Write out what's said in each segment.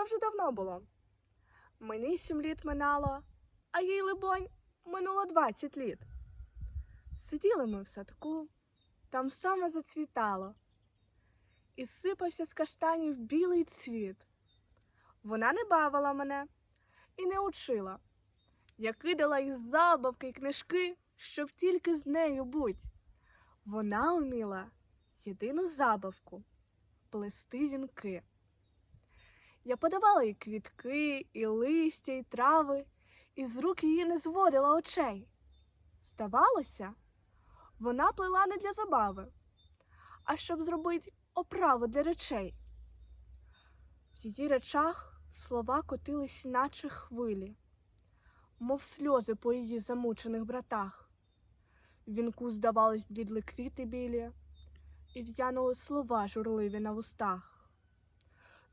То вже давно було. Мені сім літ минало, а їй, либонь, минуло двадцять літ. Сиділи ми в садку, там саме зацвітало, і сипався з каштанів білий цвіт. Вона не бавила мене і не учила. Я кидала їй забавки й книжки, щоб тільки з нею будь. Вона вміла єдину забавку плести вінки. Я подавала їй квітки, і листя, і трави, і з рук її не зводила очей. Здавалося, вона плела не для забави, а щоб зробити оправу для речей. В її речах слова котились, наче хвилі, мов сльози по її замучених братах. В вінку, здавалось, блідли квіти білі, і в'янули слова журливі на вустах.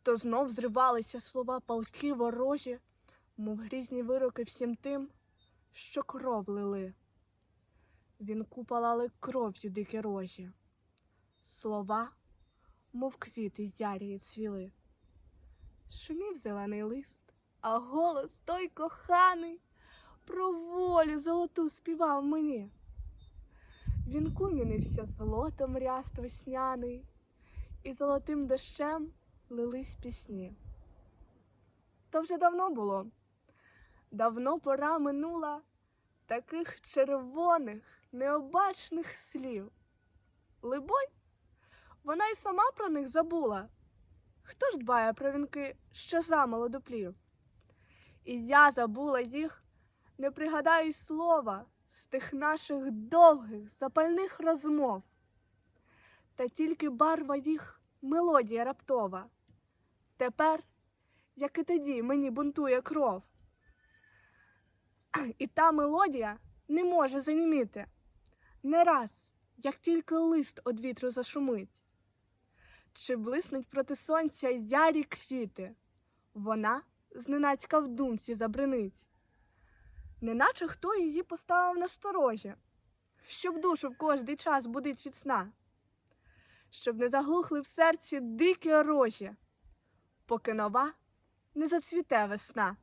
То знов зривалися слова палки ворожі, мов грізні вироки всім тим, що кров лили. Вінку палали кров'ю дикі рожі. Слова, мов квіти ярії цвіли. Шумів зелений лист, а голос той коханий про волю золоту співав мені. Вінку мінився злотом ряст весняний, і золотим дощем лились пісні. То вже давно було, давно пора минула таких червоних, необачних слів. Либонь, вона й сама про них забула. Хто ж дбає про вінки, що замало дуплів? І я забула їх, не пригадаю слова з тих наших довгих, запальних розмов. Та тільки барва їх мелодія раптова. Тепер, як і тоді, мені бунтує кров. І та мелодія не може заніміти. Не раз, як тільки лист од вітру зашумить. Чи блиснуть проти сонця ярі квіти, вона зненацька в думці забринить. Неначе хто її поставив на сторожі, щоб душу в кожний час будить від сна, щоб не заглухли в серці дикі рожі, поки нова не зацвіте весна.